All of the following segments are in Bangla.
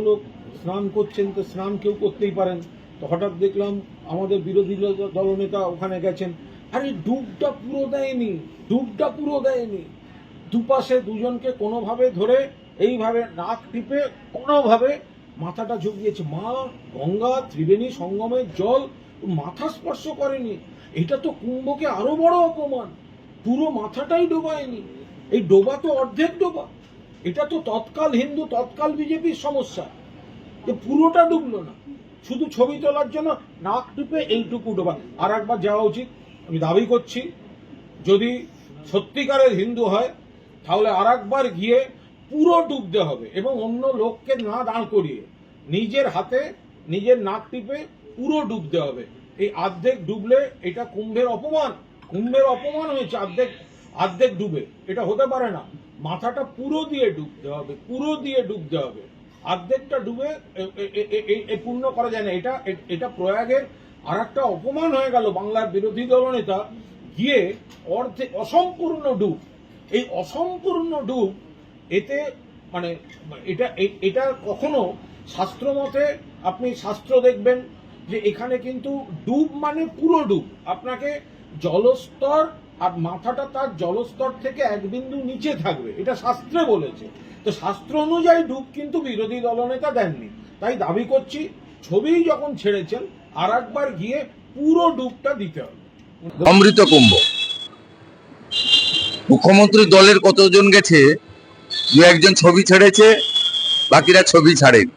লোক স্নান করছেন তো স্নান কেউ করতেই পারেন। তো হঠাৎ দেখলাম আমাদের বিরোধী দলনেতা ওখানে গেছেন। আরে ডুবটা পুরো দেয়নি, ডুবটা পুরো দেয়নি। দুপাশে দুজনকে কোনোভাবে ধরে এইভাবে নাক টিপে কোনোভাবে মাথাটা ঝুঁকিয়েছে মা, গঙ্গা, ত্রিবেণী সঙ্গমের জল মাথা স্পর্শ করেনি। এটা তো কুম্ভকে আরও বড় অপমান। পুরো মাথাটাই ডোবায়নি। এই ডোবা তো অর্ধেক ডোবা। এটা তো তৎকাল হিন্দু, তৎকাল বিজেপির সমস্যা। যে পুরোটা ডুবলো না। শুধু ছবি তোলার জন্য নাক টিপে এইটুকু ডোবা। আর একবার যাওয়া উচিত। আমি দাবি করছি, যদি সত্যিকারের হিন্দু হয়, তাহলে আর একবার গিয়ে পুরো ডুবতে হবে এবং অন্য লোককে না দাঁড় করিয়ে নিজের হাতে, নিজের নাক টিপে পুরো ডুবতে হবে। এই অর্ধেক ডুবলে এটা কুম্ভের অপমান। কুম্ভের অপমান হয়েছে অর্ধেক অর্ধেক ডুবে। এটা হতে পারে না। মাথাটা পুরো দিয়ে ডুবতে হবে, পুরো দিয়ে ডুবতে হবে। অর্ধেকটা ডুবে পূর্ণ করা যায় না। এটা এটা প্রয়াগের আর একটা অপমান হয়ে গেল বাংলার বিরোধী দলনেতা গিয়ে অর্ধে, অসম্পূর্ণ ডুব। এই অসম্পূর্ণ ডুব, এতে মানে এটা এটা কখনো শাস্ত্র মতে আপনি শাস্ত্র দেখবেন যে এখানে কিন্তু ডুব মানে পুরো ডুব। আপনাকে জলস্তর আর মাথাটা তার জলস্তর থেকে এক বিন্দু নিচে থাকবে। এটা শাস্ত্রে বলেছে। তো শাস্ত্র অনুযায়ী ডুব কিন্তু বিরোধী দলনেতা দেননি। তাই দাবি করছি ছবি যখন ছেড়েছেন আর একবার গিয়ে পুরো ডুবটা দিতে হবে। অমৃত কুম্ভ। মুখ্যমন্ত্রী দলের কতজন গেছে, দু একজন ছবি ছেড়েছে, বাকিরা ছবি ছাড়েন।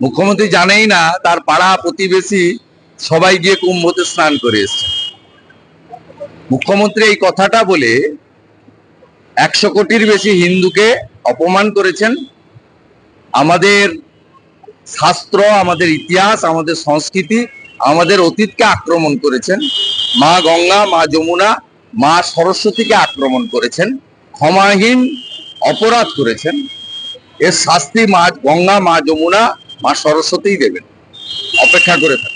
মুখ্যমন্ত্রী জানেই না, তার পাড়া প্রতিবেশী সবাই গিয়ে কুম্ভতে স্নান করে এসছে মুখ্যমন্ত্রী এই কথাটা বলে একশো কোটির বেশি হিন্দুকে অপমান করেছেন। আমাদের শাস্ত্র, আমাদের ইতিহাস, আমাদের সংস্কৃতি, আমাদের অতীতকে আক্রমণ করেছেন। মা গঙ্গা, মা যমুনা, মা সরস্বতীকে আক্রমণ করেছেন। ক্ষমাহীন অপরাধ করেছেন। এর শাস্তি মা গঙ্গা, মা যমুনা, মা সরস্বতীই দেবেন। অপেক্ষা করে থাকুন।